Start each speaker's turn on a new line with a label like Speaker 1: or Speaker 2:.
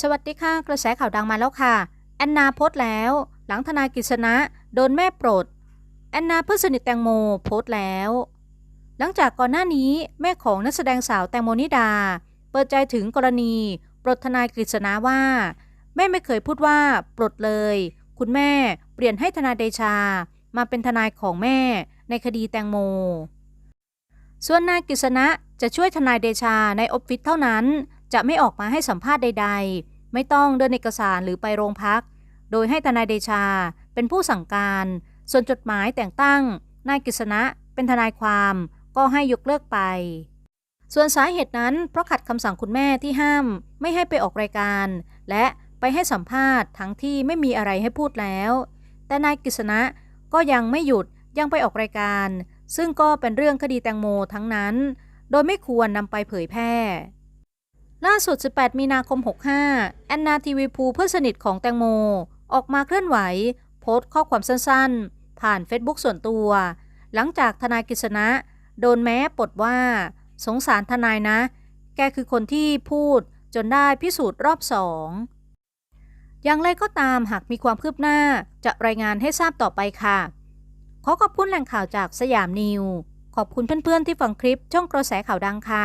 Speaker 1: สวัสดีค่ะ กระแสข่าวดังมาแล้วค่ะ แอนนาโพสต์แล้ว หลังทนายกฤษณะโดนแม่โปลดแอนนาเพื่อนสนิทแตงโมโพสต์แล้ว หลังจากก่อนหน้านี้แม่ของนักแสดงสาวแตงโมนิดา เปิดใจถึงกรณีปลดทนายกฤษณะว่า แม่ไม่เคยพูดว่าปลดเลย คุณแม่เปลี่ยนให้ทนายเดชา มาเป็นทนายของแม่ในคดีแตงโม ส่วนนายกฤษณะจะช่วยทนายเดชาในออฟฟิศเท่านั้น จะไม่ออกมาให้สัมภาษณ์ใด ๆ ไม่ต้องเดินเอกสารหรือไปโรงพัก โดยให้ทนายเดชาเป็นผู้สั่งการ ส่วนจดหมายแต่งตั้ง นายกฤษณะเป็นทนายความก็ให้ยกเลิกไป ส่วนสาเหตุนั้นเพราะขัดคำสั่งคุณแม่ที่ห้าม ไม่ให้ไปออกรายการ และไปให้สัมภาษณ์ทั้งที่ไม่มีอะไรให้พูดแล้ว แต่นายกฤษณะก็ยังไม่หยุดยังไปออกรายการ ซึ่งก็เป็นเรื่องคดีแตงโมทั้งนั้น โดยไม่ควรนำไปเผยแพร่ ล่าสุด 18 มีนาคม 65 แอนนาทีวีพูเพื่อนสนิทของแตงโม ออกมาเคลื่อนไหว โพสต์ข้อความสั้นๆ ผ่านเฟซบุ๊กส่วนตัว หลังจากทนายกฤษณะ โดนแม้ปลดว่า สงสารทนายนะ แกคือคนที่พูดจนได้พิสูจน์รอบสอง อย่างไรก็ตามหากมีความคืบหน้าจะรายงานให้ทราบต่อไปค่ะ ขอขอบคุณแหล่งข่าวจากสยามนิว ขอบคุณเพื่อนๆที่ฟังคลิปช่องกระแสข่าวดังค่ะ